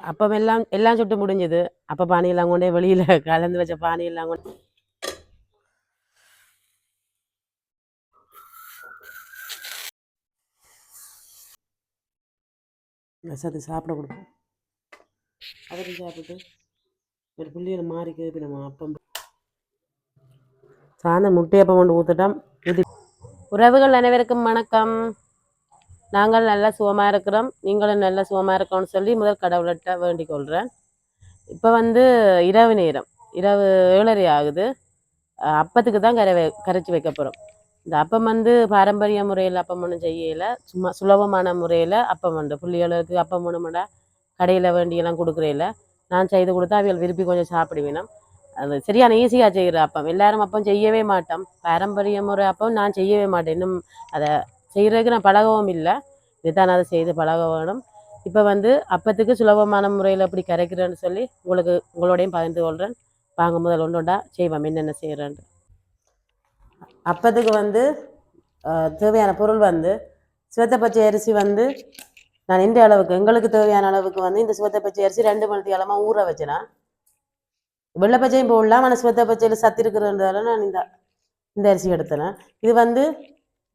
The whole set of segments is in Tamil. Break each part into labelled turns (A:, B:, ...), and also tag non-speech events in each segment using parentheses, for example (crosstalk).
A: அப்போ எல்லாம் எல்லாம் சுட்டு முடிஞ்சது. அப்ப பானையெல்லாம் கொண்டே வெளியில (laughs) கலந்து வச்ச பானையெல்லாம் கொண்டு ரசத்தை சாப்பிட கொடுப்போம். அவருக்கு சாப்பிட்டு ஒரு புள்ளியில் மாறிக்கு இப்போ நம்ம அப்பம். சாயந்தரம் முட்டையப்பம் கொண்டு ஊற்றுட்டோம் இது உறவுகள் அனைவருக்கும் வணக்கம். நாங்கள் நல்ல சுகமாக இருக்கிறோம். நீங்களும் நல்ல சுகமாக இருக்கணும்னு சொல்லி முதல் கடவுள்கிட்ட வேண்டிக் கொள்கிறேன் இப்போ வந்து இரவு நேரம். இரவு ஏழரை ஆகுது. அப்பத்துக்கு தான் கரை கரைச்சி வைக்க போகிறோம் இந்த அப்பம் வந்து பாரம்பரிய முறையில் அப்பம் ஒன்றும் செய்யல. சும்மா சுலபமான முறையில் அப்பம் உண்டு. புள்ளிகளுக்கு அப்பம் ஒன்றுமெண்டா கடையில் வேண்டியெல்லாம் கொடுக்குறையில நான் செய்து கொடுத்தா அவியல் விரும்பி கொஞ்சம் சாப்பிடுவேணும் அது சரியான ஈஸியாக செய்கிற அப்பம். எல்லாரும் அப்பம் செய்யவே மாட்டோம். பாரம்பரிய முறை அப்பம் நான் செய்யவே மாட்டேன். இன்னும் அதை செய்கிறதுக்கு நான் பழகவும் இல்லை. இதுதான் அதை செய்து பழக வேணும் இப்போ வந்து அப்பத்துக்கு சுலபமான முறையில் எப்படி கரைக்கிறேன்னு சொல்லி உங்களுக்கு உங்களோடையும் பகிர்ந்து கொள்கிறேன் வாங்க முதல் ஒன்று ஒன்றா செய்வோம். என்னென்ன செய்கிறேன்ட்டு அப்பத்துக்கு வந்து தேவையான பொருள் வந்து சிவத்த பச்சை அரிசி வந்து நான் இந்த அளவுக்கு எங்களுக்கு தேவையான அளவுக்கு வந்து இந்த சிவத்த பச்சை அரிசி ரெண்டு மணி அளமாக ஊற வச்சேன் வெள்ளை பச்சையும் போடலாம் ஆனால் சிவத்த பச்சையில் சத்து இருக்கிறதால நான் இந்த இந்த அரிசி எடுத்தேன். இது வந்து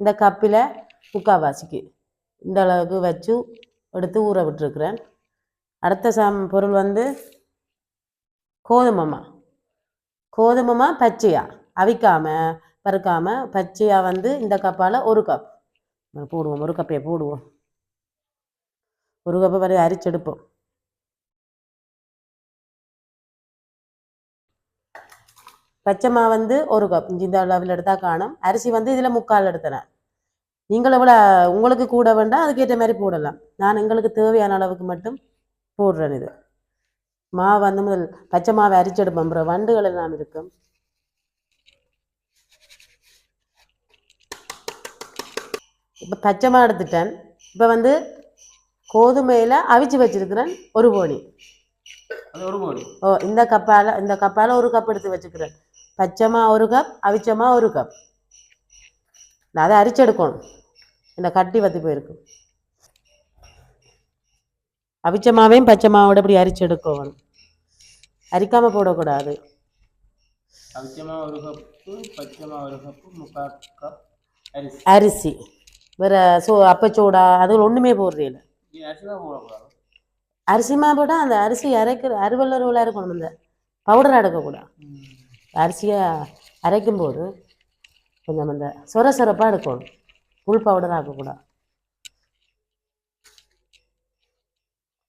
A: இந்த கப்பில் முக்கால்வாசிக்கு இந்த அளவுக்கு வச்சு எடுத்து ஊற விட்டுருக்குறேன். அடுத்த சாம் பொருள் வந்து கோதுமமா கோதுமமா பச்சையா? அவிக்காமல் பறுக்காமல் பச்சையா வந்து இந்த கப்பால் ஒரு கப். போடுவோம் ஒரு கப்பையை போடுவோம். ஒரு கப்பை வரை அரிச்செடுப்போம். பச்சைமா வந்து ஒரு கப். இந்த அளவில் எடுத்தால் காணும். அரிசி வந்து இதில் முக்கால் எடுத்தேன் நீங்கள் எவ்வளோ உங்களுக்கு கூட வேண்டாம் அதுக்கேற்ற மாதிரி போடலாம். நான் எங்களுக்கு தேவையான அளவுக்கு மட்டும் போடுறேன் இது. மாவு வந்து முதல் பச்சை மாவை அரிச்செடுப்போம் அப்புறம் வண்டுகள் எல்லாம் இருக்கும். இப்போ பச்சை மாவு எடுத்துட்டேன். இப்போ வந்து கோதுமையில் அவிச்சு வச்சிருக்கிறேன் ஒரு போனி
B: அது ஒரு கோடி
A: ஓ இந்த கப்பால் இந்த கப்பால் ஒரு கப் எடுத்து வச்சுக்கிறேன். பச்சைமா ஒரு கப் அவிச்சமா ஒரு கப். நான் அதை அரிச்செடுக்கணும் இந்த கட்டி வத்தி போயிருக்கு. அவிச்ச மாவையும் பச்சை மாவோட இப்படி அரிச்செடுக்கணும் அரிக்காமல் போடக்கூடாது.
B: அரிசி.
A: வேற சோ அப்பச்சோடா அது ஒன்றுமே இல்லை.
B: அரிசி தான் போடக்கூடாது.
A: அரிசி மா போட்டால் அந்த அரிசி அரைக்கிற அறுவலருவலாக இருக்கணும் இந்த பவுடர் எடுக்கக்கூடாது. அரிசியை அரைக்கும் போது கொஞ்சம் அந்த சொர சொரப்பாக எடுக்கணும். புல் பவுடர் ஆக்கக்கூடாது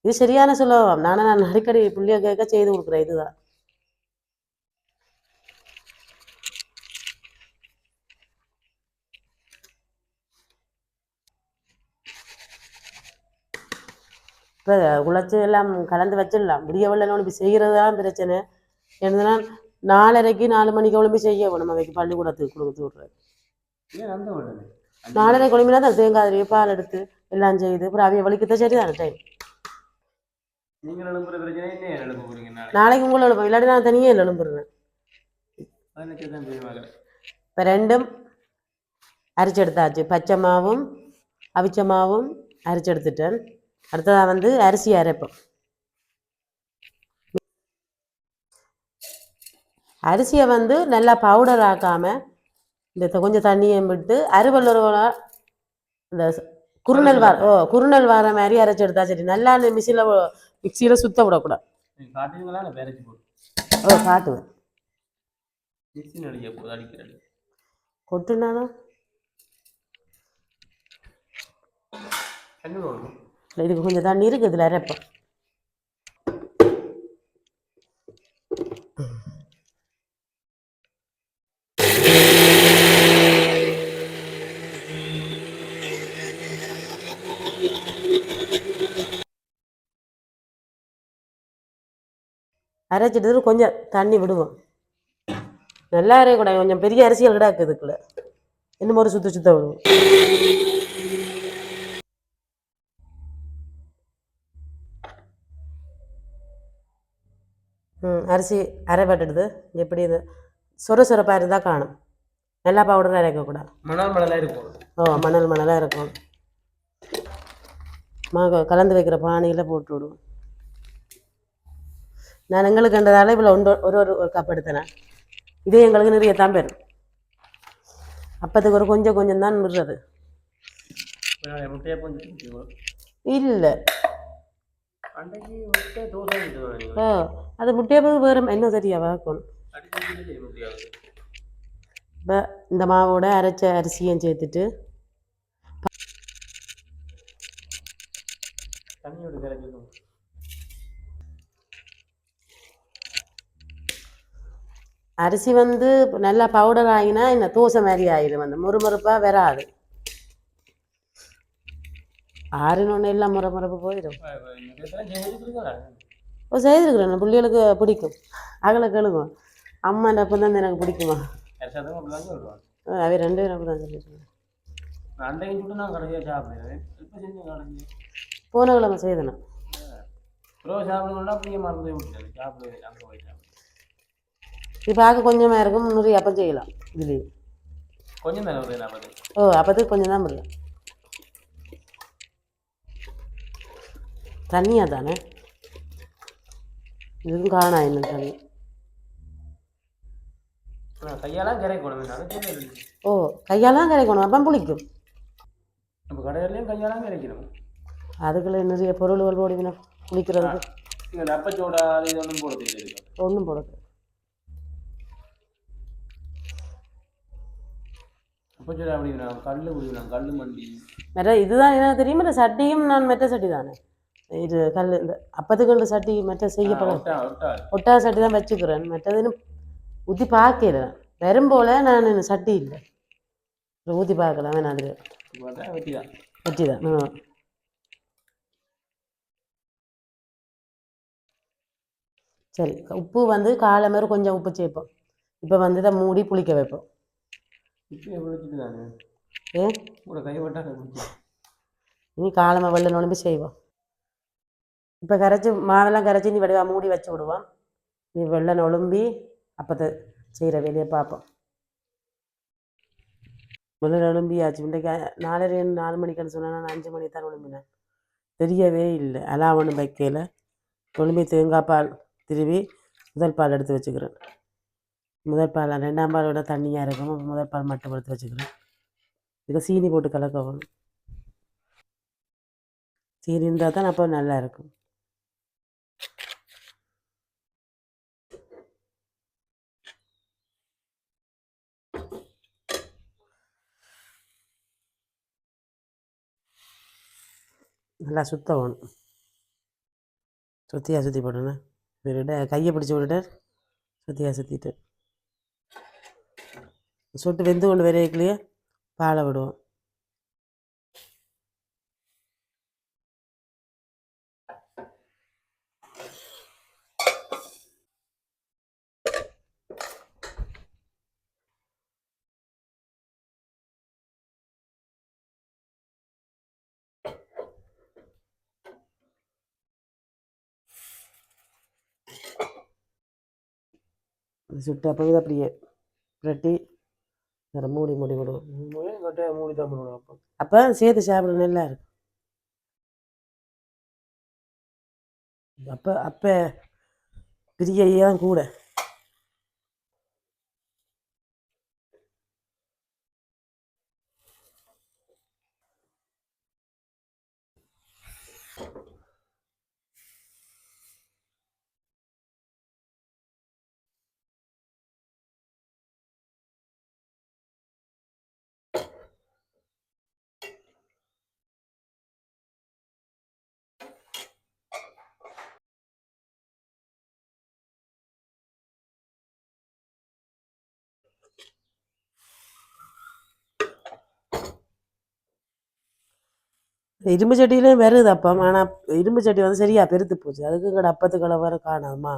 A: இது சரியான சுலபம். நானும் நான் அடிக்கடி புள்ளிய கேட்க செய்து கொடுக்குறேன். இதுதான். இப்போ உழைச்சி எல்லாம் கலந்து வச்சிடலாம். விடிய வெள்ளம் ஒழும்பி செய்கிறது தான் பிரச்சனை. என்னதுன்னா நாலரைக்கு நாலு மணிக்கு ஒழும்பி செய்ய நம்ம பள்ளிக்கூடத்துக்கு கொடுத்து விட்றது. நாலரை குழம்பினா தான் தேங்காய் திருவி பால் எடுத்து எல்லாம் செய்து அப்புறம் அவைய வலிக்கத்தான் சரி தானே டைம்
B: நாளைக்கு
A: உங்களை எழுப்போம் இல்லாட்டி நான் இல்லை எழும்புறேன் இப்போ ரெண்டும் அரிச்செடுத்தாச்சு பச்சை மாவும் அவிச்ச மாவும் அரிச்செடுத்துட்டேன் அடுத்ததாக வந்து அரிசி அரைப்போம் அரிசியை வந்து நல்லா பவுடர் ஆக்காமல் இந்த கொஞ்சம் தண்ணியை விட்டு அறுவலுறவலா இந்த குறுநல் வார ஓ குறுநல் வார மாதிரி அரைச்சி எடுத்தா சரி. நல்லா அந்த மிக்சியில் மிக்சியில் சுத்த விடக்கூடாது. ஓ காட்டுவேன். கொட்டுனாலும் இதுக்கு கொஞ்சம் தண்ணி இருக்குது இதில் அரைப்பேன் அரைச்சிட்டு கொஞ்சம் தண்ணி விடுவோம். நல்லா அரையக்கூடாது. கொஞ்சம் பெரிய அரிசிகள் கிடாக்கு இதுக்குள்ள. இன்னும் ஒரு சுத்த சுத்த விடுவோம். ம் அரிசி அரைப்பட்டுடுது எப்படி இது? சொர சொரப்பாக இருந்தால் காணும். நல்லா பவுடர் அரைக்கக்கூடாது.
B: மணல் மணலாக இருக்கும்.
A: ஓ மணல் மணலாக இருக்கும். மா கலந்து வைக்கிற பானையில் போட்டு விடுவோம். நான் எங்களுக்கு கண்டதால இவ்வளோ ஒன்று ஒரு ஒரு ஒரு கப் எடுத்தேன் இதே எங்களுக்கு நிறைய தான் பெறும் அப்பத்துக்கு ஒரு கொஞ்சம் கொஞ்சம் தான்
B: ஊற்றிக்கணும்
A: இல்லை. ஓ அது முட்டையை வேறு என்ன சரியா வாக்கணும் இப்போ இந்த மாவோட அரைச்ச அரிசியும் சேர்த்துட்டு அரிசி வந்து நல்லா பவுடர் ஆகினா என்ன தோசை மாதிரி ஆயிடும். அந்த முறுமுறுப்பாக வராது. ஆறினொன்று எல்லாம் முறமுறப்பு போயிடும். ஓ செய்திருக்கிறேன். பிள்ளைகளுக்கு பிடிக்கும். அகல அம்மா அம்மாண்ட அப்போ தான் எனக்கு பிடிக்குமா? அவை ரெண்டு பேரும் அப்படி தான் சொல்லியிருக்கேன்
B: சாப்பிடுவேன்
A: போன கிழமை செய்தேன்
B: ப்ரோ சாப்பிடணும்னா அப்படியே மறந்து விட்டேன் சாப்பிடுவேன் அங்கே போய் சாப்பிடுவேன்
A: பார்க்க கொஞ்சமாக இருக்கும் முந்நூறு அப்போ செய்யலாம். இதுலேயே.
B: கொஞ்சம்
A: ஓ அப்போதுக்கு கொஞ்சம் தான் முடியும் தண்ணியாக தானே? இதுவும் காணா இன்னும் தண்ணி?
B: கையாலாம் கரைக்கணும்
A: ஓ கையால் தான் கிடைக்கணும் அப்போ புளிக்கும்.
B: நம்ம கடையிலையும் கையாலாம் கரைக்கணும்.
A: அதுக்குள்ள நிறைய பொருள்கள் போடுவினா குளிக்கிறதுக்கு
B: அது இது ஒன்றும் போட
A: ஒன்றும் போடாது
B: டப்பச்சோடா அப்படி நான் கல் குடிக்கணும் கல் மண்டி.
A: மெட்ட இதுதான் எனக்கு தெரியும்? இந்த சட்டியும் நான் மெட்ட சட்டி தானே இது கல் இந்த அப்பத்துக்கு சட்டி மெட்ட செய்யப்படும்
B: ஒட்டா
A: சட்டி தான் வச்சுக்கிறேன். மற்றதுன்னு ஊற்றி பார்க்கல. வெறும் போல நான் சட்டி இல்லை. ஊற்றி பார்க்கலாம் வேணாம் அதில்
B: வெட்டி தான்
A: வெட்டி தான் ஆ. சரி உப்பு வந்து காலை மாதிரி கொஞ்சம் உப்பு சேர்ப்போம். இப்போ வந்து இதை மூடி புளிக்க வைப்போம்.
B: இப்போ வச்சுட்டு தானே
A: ஏ?
B: கூட கை வட்டா குடிச்சு
A: இனி காலமாக வெள்ளை நுழம்பி செய்வோம் இப்போ கரைச்சி மாவெல்லாம் கரைச்சி நீ வடிவா மூடி வச்சு விடுவோம் நீ வெள்ளை நுழம்பி அப்பத்தை செய்கிற வேலையை பார்ப்போம் வெள்ளை நுழம்பியாச்சு. இன்றைக்கு நாலரை நாலு மணிக்குன்னு சொன்னா நான் அஞ்சு மணிக்கு தான் நுழம்பினேன். தெரியவே இல்லை. அலாம் ஒன்றும் வைக்கல நுழம்பி தேங்காய் பால் திருவி முதல் பால் எடுத்து வச்சுக்கிறேன். முதல் பால் ரெண்டாம் பாலோட தண்ணியாக இருக்கும். முதல் பால் மட்டும் எடுத்து வச்சுக்கிறேன். இதுக்கு சீனி போட்டு கலக்கவும். சீனி இருந்தால் தான் அப்போ நல்லா இருக்கும். நல்லா சுத்த வேணும் சுத்தியாக சுற்றி போட்டேண்ணே விட கையை பிடிச்சி விட்டுட்டு சுத்தியாக சுற்றிட்டு சுட்டு வெந்து கொண்டு வரையிலேயே பாலை விடுவோம். சுட்டு அப்போ அப்படியே புரட்டி வேறு மூடி மூடி விடுவோம்
B: மூடி தான் பண்ணுவோம் அப்போ.
A: அப்போ சேர்த்து சாப்பிட நல்லா இருக்கும். அப்போ அப்போ பெரிய தான் கூட இரும்பு சட்டியிலையும் வருது அப்பம். ஆனால் இரும்பு சட்டி வந்து சரியா பெருத்து போச்சு. அதுக்கு எங்கட அப்பத்துக்களை வர காணாமா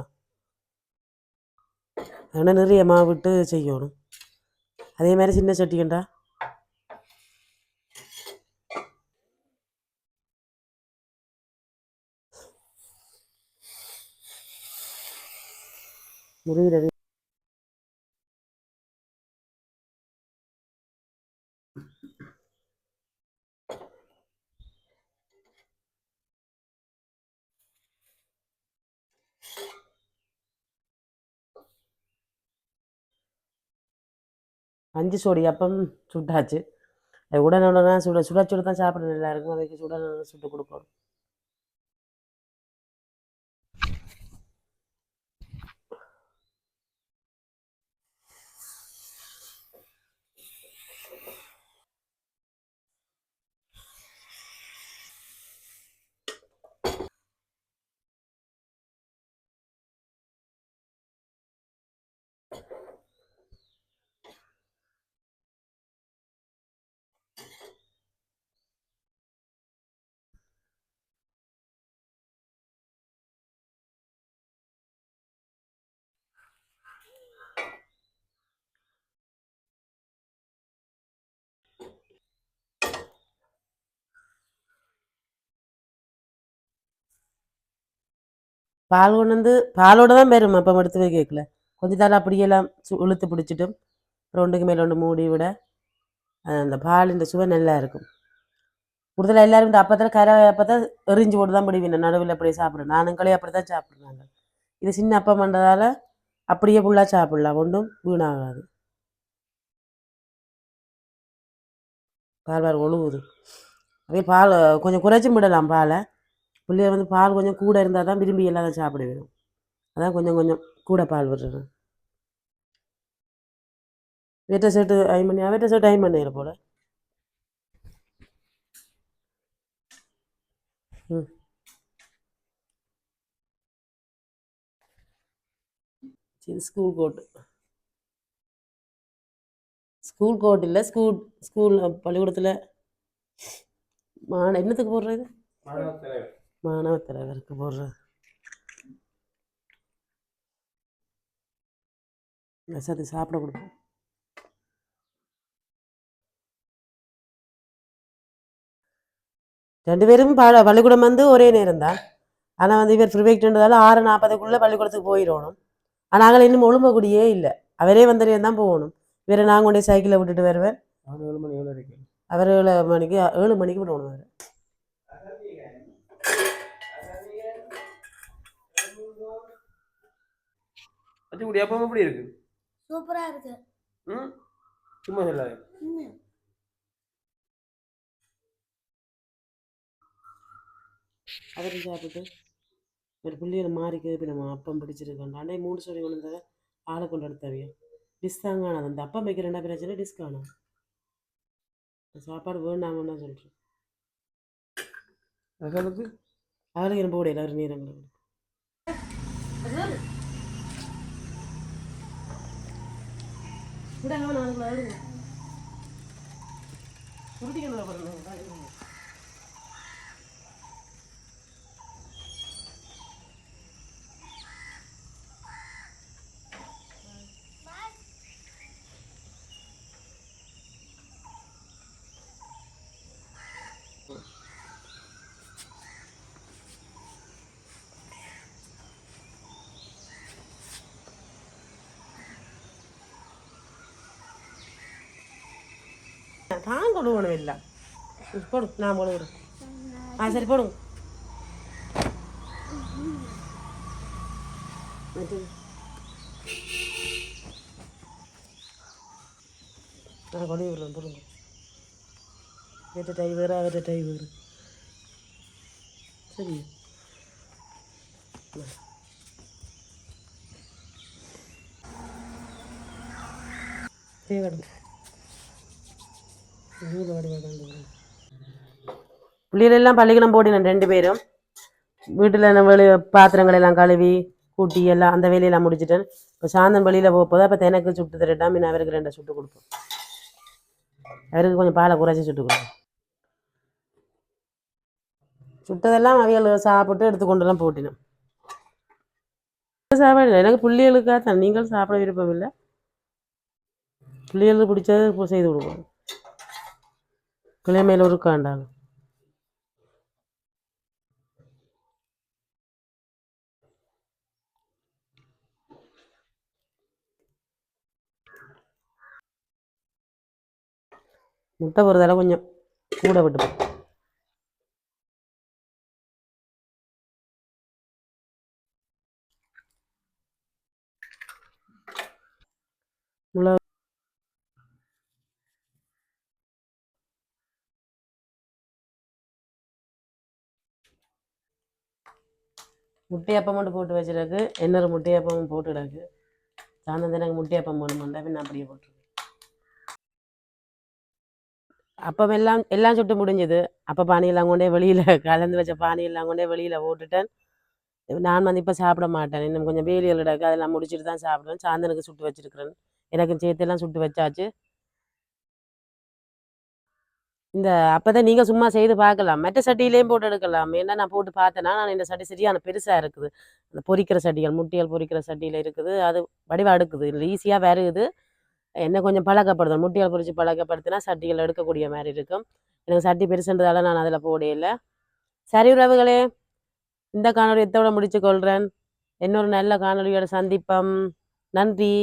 A: ஆனால் நிறைய மாவு விட்டு செய்யணும். அதே மாதிரி சின்ன சட்டிக்கண்டா முடிகிறது அஞ்சு சோடி அப்பம் சுட்டாச்சு. அது உடனே உடனே சுட சுட சுட தான் சாப்பிட நல்லா இருக்கும் அதுக்கு சுட சுட்டு கொடுக்கணும். பால் கொண்டு வந்து பாலோட தான் பெரும் அப்போ எடுத்து போய் கேட்கல. கொஞ்ச நேரம் அப்படியெல்லாம் சு- இழுத்து பிடிச்சிட்டும். ரெண்டுக்கு மேலே ஒன்று மூடி விட அது அந்த பால் இந்த சுவை நல்லா இருக்கும். கூடுதலாக எல்லாரும் இந்த அப்பத்தில் கரை அப்பத்தான் எரிஞ்சு போட்டு தான் பிடிவின நடுவில் அப்படியே சாப்பிடுறேன் நானுங்களே அப்படி தான் சாப்பிட்றாங்க இது சின்ன அப்பம் பண்ணுறதால அப்படியே ஃபுல்லாக சாப்பிடலாம். ஒன்றும் வீணாகாது. பால் பால் ஒழுகுது. அப்படியே பால் கொஞ்சம் குறைச்சும் விடலாம் பாலை. பிள்ளைய வந்து பால் கொஞ்சம் கூட இருந்தால் தான் விரும்பி எல்லாம் சாப்பிட வேணும் அதான் கொஞ்சம் கொஞ்சம் கூட பால் விட்டுறேன் வெட்ட ஷர்ட்டு ஐம் பண்ணி வெட்ட ஷர்ட் ஐம் பண்ணிடுற போல? ம். சரி ஸ்கூல் கோட் ஸ்கூல் கோட் இல்லை ஸ்கூல் ஸ்கூல் பள்ளிக்கூடத்தில். மான என்னத்துக்கு போடுறது?
B: மாணவர் தலைவர்
A: மாணவ தலைவருக்கு போடுறது சரி சாப்பிட கொடுப்போம். ரெண்டு பேரும் ப பள்ளிக்கூடம் வந்து ஒரே நேரம் தான். ஆனால் வந்து இவர் ப்ரிஃபெக்ட்ன்றதால ஆறு நாற்பதுக்குள்ளே பள்ளிக்கூடத்துக்கு போயிடணும். ஆனால் நாங்கள் இன்னும் ஒழுங்கக்கூடியே இல்லை. அவரே வந்த நேரம் தான் போகணும். இவரை நாங்கள் கொண்டே சைக்கிளை விட்டுட்டு வருவேன்.
B: இருக்கு
A: அவர் ஏழு மணிக்கு ஏழு மணிக்கு விடணும் அவர்.
B: பச்சைக்குடி அப்போ எப்படி இருக்கு?
C: சூப்பரா இருக்கு.
B: ம்? சும்மா சொல்லாது.
A: அவரும் சாப்பிட்டு ஒரு பிள்ளைகளை மாறிக்கு இப்போ நம்ம அப்பம் பிடிச்சிருக்கோம். அண்டே மூணு சொல்லி கொண்டு வந்ததை ஆளை கொண்டு எடுத்தவியும் டிஸ் தாங்க அந்த அப்பம் வைக்கிற என்ன பிரச்சனை டிஸ் காணும். சாப்பாடு வேண்டாமன்னு சொல்கிறேன்
B: அசலுக்கு
A: அவளுக்கு ரொம்ப கூட எல்லாரும் விடாங்க நாலு நாள் உருட்டிக்கணும் அப்புறம் நேரங்கள் தான் கொண்டு போகணும் இல்லை போடு நான் போடுகிறேன் ஆ சரி போடுங்க நான் கொண்டு விடுறேன் போடுங்க. வேட்ட டை வேறு அவர்கிட்ட டை வேறு. சரி. தேவடும் பிள்ளைகள் எல்லாம் பள்ளிக்கூடம் போட்டினேன் ரெண்டு பேரும். வீட்டில் நம்ம வெளி பாத்திரங்கள் எல்லாம் கழுவி கூட்டி எல்லாம் அந்த வேலையெல்லாம் முடிச்சிட்டேன் இப்போ சாயந்தரம் வெளியில் போக போதும் அப்போ எனக்கு சுட்டு தரட்டா மீன் அவருக்கு ரெண்டை சுட்டு கொடுப்போம். அவருக்கு கொஞ்சம் பாலை குறைச்சி சுட்டு கொடுப்போம். சுட்டதெல்லாம் அவைகள் சாப்பிட்டு எடுத்து போட்டினோம். போட்டினேன் சாப்பாடு? எனக்கு பிள்ளைகளுக்காக தான் நீங்கள் சாப்பிட விருப்பம் இல்லை பிள்ளைகளுக்கு பிடிச்சது செய்து கொடுக்கணும் கிளைமையில் ஒரு காண்டாலும் முட்டை பொறுத்தளவு கொஞ்சம் கூட விட்டு முளை முட்டையப்பம் மட்டும் போட்டு வச்சிருக்கு இன்னொரு முட்டையப்பமும் போட்டு கிடக்கு சாயந்தரம் எனக்கு முட்டையப்பம் வேணுமெண்டா நான் அப்படியே போட்டுருக்கேன் அப்பம் எல்லாம் எல்லாம் சுட்டு முடிஞ்சது. அப்போ பானையெல்லாம் கொண்டே வெளியில் (laughs) கலந்து வச்ச பானையெல்லாம் கொண்டே வெளியில் போட்டுட்டேன். நான் வந்து இப்போ சாப்பிட மாட்டேன். இன்னும் கொஞ்சம் வேலியல் கிடக்கு. அதெல்லாம் முடிச்சுட்டு தான் சாப்பிடுவேன். சாந்தனுக்கு சுட்டு வச்சிருக்கிறேன். எனக்கு சேர்த்தெல்லாம் சுட்டு வச்சாச்சு. இந்த அப்பதான் நீங்க சும்மா செய்து பார்க்கலாம். மற்ற சட்டியிலையும் போட்டு எடுக்கலாம். ஏன்னா நான் போட்டு பார்த்தேன்னா நான் இந்த சட்டி சரியான பெருசா இருக்குது. அந்த பொரிக்கிற சட்டிகள் முட்டியல் பொரிக்கிற சட்டியில இருக்குது. அது வடிவா எடுக்குது. இல்லை ஈஸியாக வருகுது என்ன கொஞ்சம் பழக்கப்படுத்தணும். முட்டியல் பொறிச்சு பழக்கப்படுத்தினா சட்டிகள் எடுக்கக்கூடிய மாதிரி இருக்கும். எனக்கு சட்டி பெருசுன்றதால நான் அதில் போடையில சரி உறவுகளே இந்த காணொலி எத்தோட முடிச்சு கொள்றேன் இன்னொரு நல்ல காணொலியோட சந்திப்பம். நன்றி.